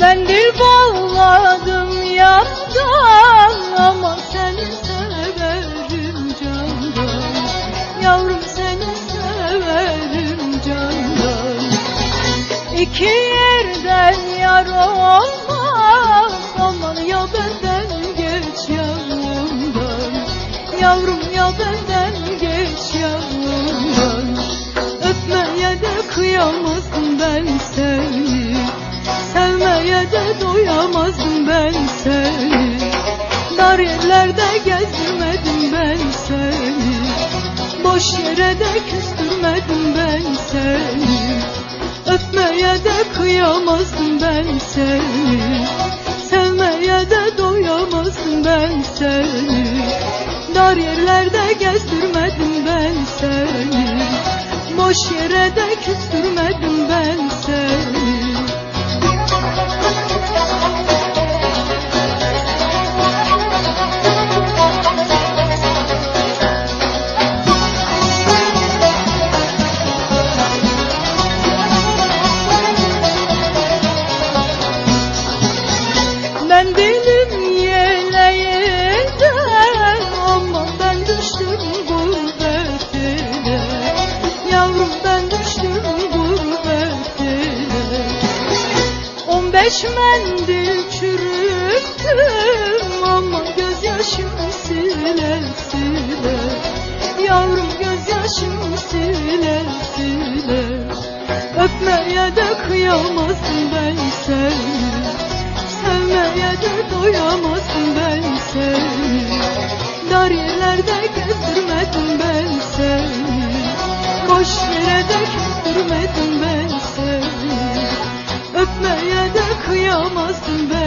Mendil bağladım İki yerden yar olmaz. Aman ya benden geç yanımdan. Yavrum ya benden geç yanımdan. Öpmeye de kıyamazdım ben seni. Sevmeye de doyamazdım ben seni. Dar yerlerde gezdirmedim ben seni. Boş yere de küstürmedim ben seni Öpmeye de kıyamazdım ben seni. Sevmeye de doyamazdım ben seni. Dar yerlerde gezdirmedim ben seni. Boş yere de küstürmedim Mendil çürüttüm ama gözyaşım sile sile. Yavrum gözyaşım sile sile. Öpmeye de kıyamazdım ben seni. Sevmeye de doyamazdım ben seni. Dar yerlerde altın be